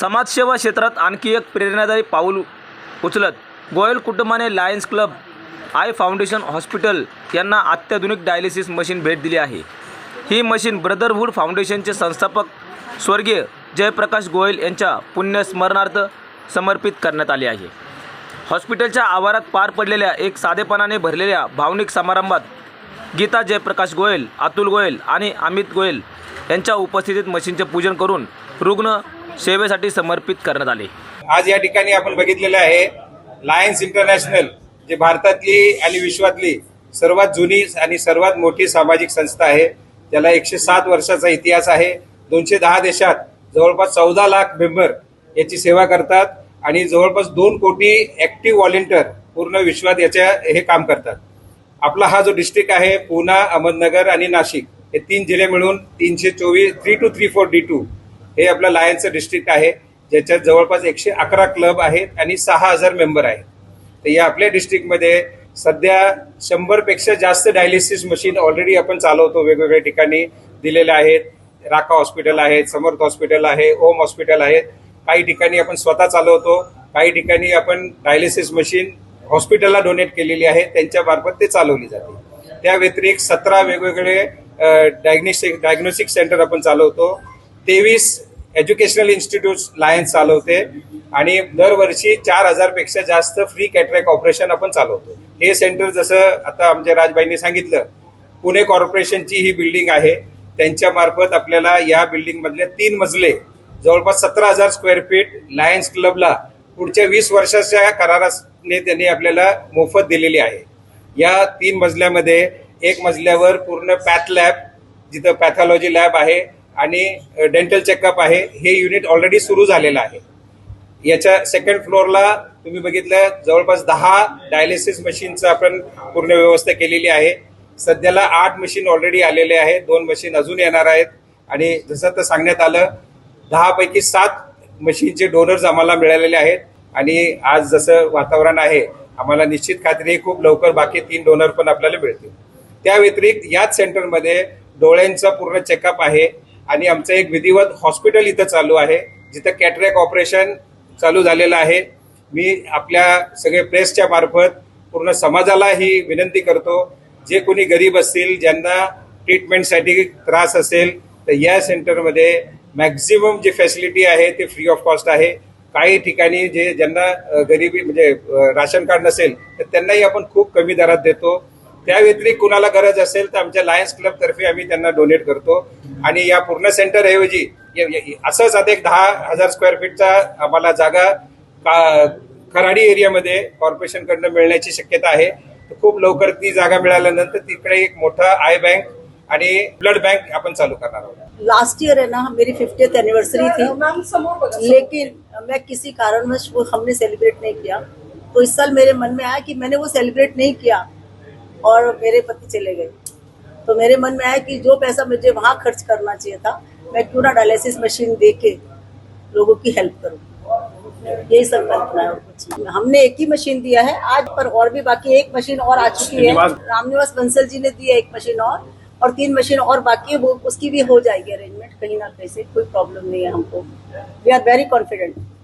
समाजसेवा क्षेत्रात आणखी एक प्रेरणादायी पाऊल उचलत गोयल कुटुंबाने Lions club eye foundation hospital यांना अत्याधुनिक डायलिसिस मशीन भेट दिली आहे. ही मशीन ब्रदरहूड फाउंडेशनचे संस्थापक स्वर्गीय जयप्रकाश गोयल यांच्या पुण्यस्मरणार्थ समर्पित करण्यात आली आहे. हॉस्पिटलच्या आवारात पार पडलेल्या एक साधेपणाने भरलेल्या भावनिक समारंभात गीता जयप्रकाश गोयल अतुल गोयल आणि अमित गोयल यांच्या उपस्थितीत मशीनचे पूजन करून रुग्ण सेवेसाठी समर्पित करण्यात आले. आज या ठिकाणी आपण बघितलेलं आहे लायन्स इंटरनॅशनल जे भारतातली आणि विश्वातली सर्वात जुनी आणि सर्वात मोठी सामाजिक संस्था आहे त्याला एकशे सात वर्षाचा इतिहास आहे. दोनशे दहा देशात जवळपास चौदा लाख मेंबर याची सेवा करतात आणि जवळपास दोन कोटी ऍक्टिव्ह व्हॉलेंटियर पूर्ण विश्वात याच्या हे काम करतात. आपला हा जो डिस्ट्रिक्ट आहे पुणा अहमदनगर आणि नाशिक हे तीन जिल्हे मिळून तीनशे चोवीस three two three four D two हे आपलं लायन्सचं डिस्ट्रिक्ट आहे ज्याच्यात जवळपास एकशे अकरा क्लब आहेत आणि सहा हजार मेंबर आहेत. तर या आपल्या डिस्ट्रिक्टमध्ये सध्या शंभरपेक्षा जास्त डायलिसिस मशीन ऑलरेडी आपण चालवतो वेगवेगळ्या ठिकाणी दिलेल्या आहेत. राका हॉस्पिटल आहेत समर्थ हॉस्पिटल आहे ओम हॉस्पिटल आहे. काही ठिकाणी आपण स्वतः चालवतो काही ठिकाणी आपण डायलिसिस मशीन हॉस्पिटलला डोनेट केलेली आहे त्यांच्या मार्फत ते चालवली जाते. त्या व्यतिरिक्त सतरा वेगवेगळे डायग्नोस्टिक डायग्नोस्टिक सेंटर आपण चालवतो. तेवीस एज्युकेशनल इन्स्टिट्यूट लायन्स चालवते आणि दरवर्षी चार हजारपेक्षा जास्त फ्री कॅटरॅक ऑपरेशन आपण चालवतो. हे सेंटर जसं आता आमच्या राजबाईंनी सांगितलं पुणे कॉर्पोरेशनची ही बिल्डिंग आहे. त्यांच्यामार्फत आपल्याला या बिल्डिंगमधले तीन मजले जवळपास सतरा हजार स्क्वेअर फीट लायन्स क्लबला पुढच्या वीस वर्षाच्या कराराने त्यांनी आपल्याला मोफत दिलेली आहे. या तीन मजल्यामध्ये एक मजल्यावर पूर्ण पॅथ लॅब जिथं पॅथॉलॉजी लॅब आहे आणि डेंटल चेकअप आहे. हे युनिट ऑलरेडी सुरू झालेलं आहे. याच्या सेकंड फ्लोअरला तुम्ही बघितलं जवळपास दहा डायलिसिस मशीनचं आपण पूर्ण व्यवस्था केलेली आहे. सध्याला आठ मशीन ऑलरेडी आलेले आहेत. दोन मशीन अजून येणार आहेत. आणि जसं तर सांगण्यात आलं दहापैकी सात मशीनचे डोनर्स आम्हाला मिळालेले आहेत. आणि आज जसं वातावरण आहे आम्हाला निश्चित खात्री खूप लवकर बाकी तीन डोनर पण आपल्याला मिळतील. त्या व्यतिरिक्त याच सेंटरमध्ये डोळ्यांचा पूर्ण चेकअप आहे. आणि आमचं एक विधिवत हॉस्पिटल इथं चालू आहे जिथं कॅटरॅक ऑपरेशन चालू झालेलं आहे. मी आपल्या सगळे प्रेसच्या मार्फत पूर्ण समाजाला ही विनंती करतो जे कोणी गरीब असतील ज्यांना ट्रीटमेंटसाठी त्रास असेल तर या सेंटरमध्ये मॅक्झिमम जी फॅसिलिटी आहे ते फ्री ऑफ कॉस्ट आहे. काही ठिकाणी जे ज्यांना गरिबी म्हणजे राशन कार्ड नसेल तर त्यांनाही आपण खूप कमी दरात देतो. त्या व्यतिरिक्त कुणाला गरज असेल तर आमच्या लायन्स क्लब तर्फे आम्ही त्यांना डोनेट करतो. आणि या पूर्ण सेंटर ऐवजी असंच आता एक दहा हजार स्क्वेअर फीटचा आम्हाला जागा खराडी एरियामध्ये कॉर्पोरेशन कडनं मिळण्याची शक्यता आहे. खूप लवकर ती जागा मिळाल्यानंतर तिकडे एक मोठा आय बँक आणि ब्लड बँक आपण चालू करणार आहोत. लास्ट ईयर है ना मेरी फिफ्टियथ एनिवर्सरी थी. लेकिन मैं किसी कारणवश वो हमने सेलिब्रेट नहीं किया। तो इस साल मेरे मन में आया कि मैंने वो सेलिब्रेट नहीं किया। और मेरे पति चले गए। तो मेरे मन में आया कि जो पैसा मुझे वहाँ खर्च करना चाहिए था मैं क्यों ना डायलिसिस मशीन दे के लोगों की हेल्प करूँ। यही संकल्पना है और कुछ हमने एक ही मशीन दिया है आज पर और भी बाकी एक मशीन और आ चुकी है। रामनिवास बंसल जी ने दिया एक मशीन और और तीन मशीन और बाकी है वो उसकी भी हो जाएगी अरेंजमेंट कहीं ना कहीं से कोई प्रॉब्लम नहीं है हमको। We R very confident